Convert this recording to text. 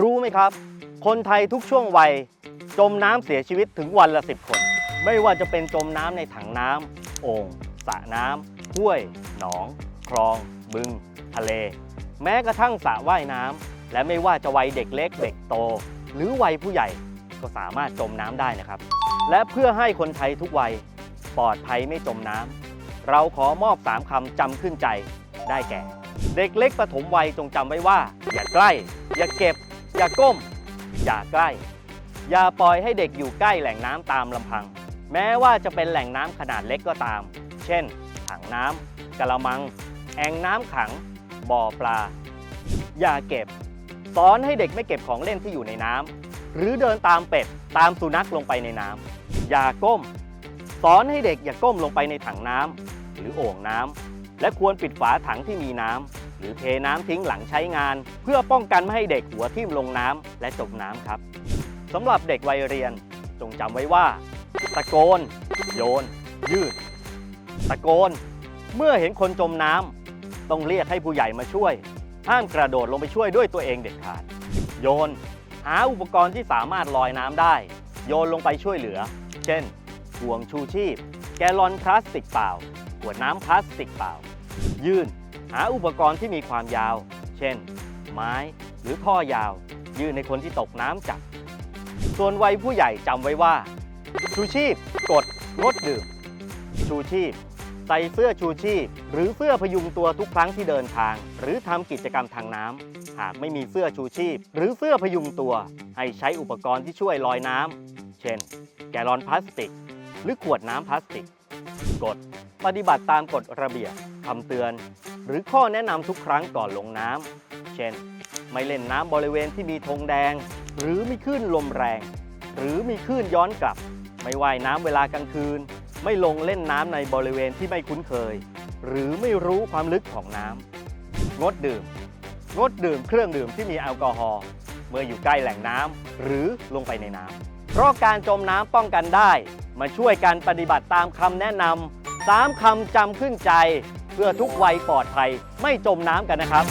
รู้ไหมครับ คนไทยทุกช่วงวัย จมน้ำเสียชีวิตถึงวันละ 10 คน ไม่ว่าจะเป็นจมน้ำในถังน้ำโอ่งสระน้ำห้วย หนอง คลอง บึง ทะเล แม้กระทั่งสระว่ายน้ำและไม่ว่าจะวัยเด็กเล็กเด็กโต หรือวัยผู้ใหญ่ก็สามารถจมน้ำได้นะครับ และเพื่อให้คนไทยทุกวัยปลอดภัยไม่จมน้ำเราขอมอบ 3คำจำขึ้นใจได้แก่ เด็กเล็กปฐมวัยจงจำไว้ว่า อย่าใกล้ อย่าเก็บ อย่าก้ม อย่าใกล้ อย่าปล่อยให้เด็กอยู่ใกล้แหล่งน้ำตามลำพัง แม้ว่าจะเป็นแหล่งน้ำขนาดเล็กก็ตาม เช่น ถังน้ำกระมัง แอ่งน้ำขัง บ่อปลา อย่าเก็บ สอนให้เด็กไม่เก็บของเล่นที่อยู่ในน้ำหรือเดินตามเป็ดตามสุนัขลงไปในน้ำอย่าก้ม สอนให้เด็กอย่าก้มลงไปในถังน้ำหรือโอ่งน้ำ และควรปิดฝาถังที่มีน้ำหรือเทน้ำทิ้งหลังใช้งาน เพื่อป้องกันไม่ให้เด็กหัวทิ่มลงน้ำและจมน้ำครับสำหรับเด็กวัยเรียนจงจำไว้ว่า ตะโกน โยน ยืด ตะโกน เมื่อเห็นคนจมน้ำต้องเรียกให้ผู้ใหญ่มาช่วย ห้ามกระโดดลงไปช่วยด้วยตัวเองเด็ดขาด โยน หาอุปกรณ์ที่สามารถลอยน้ำได้ โยนลงไปช่วยเหลือ เช่นห่วงชูชีพ แกลลอนพลาสติกเปล่า วดน้ำพลาสติกเปล่า ยื่น หาอุปกรณ์ที่มีความยาว เช่น ไม้หรือท่อยาว ยื่นในคนที่ตกน้ำจับ ส่วนวัยผู้ใหญ่จำไว้ว่า ชูชีพ กด งดดื่ม ชูชีพ ใส่เสื้อชูชีพ หรือเสื้อพยุงตัวทุกครั้งที่เดินทาง หรือทำกิจกรรมทางน้ำหากไม่มีเสื้อชูชีพ หรือเสื้อพยุงตัว ให้ใช้อุปกรณ์ที่ช่วยลอยน้ำเช่น แกลลอนพลาสติก หรือขวดน้ำพลาสติก กฎปฏิบัติตามกฎระเบียบคำเตือน หรือข้อแนะนำทุกครั้งก่อนลงน้ำ เช่น ไม่เล่นน้ำบริเวณที่มีธงแดง หรือมีคลื่นลมแรง หรือมีคลื่นย้อนกลับ ไม่ว่ายน้ำเวลากลางคืน ไม่ลงเล่นน้ำในบริเวณที่ไม่คุ้นเคย หรือไม่รู้ความลึกของน้ำงดดื่ม งดดื่มเครื่องดื่มที่มีแอลกอฮอล์เมื่ออยู่ใกล้แหล่งน้ำหรือลงไปในน้ำเพราะการจมน้ำป้องกันได้ มาช่วยกันปฏิบัติตามคำแนะนำสามคำจำขึ้นใจ เพื่อทุกวัยปลอดภัยไม่จมน้ำกันนะครับ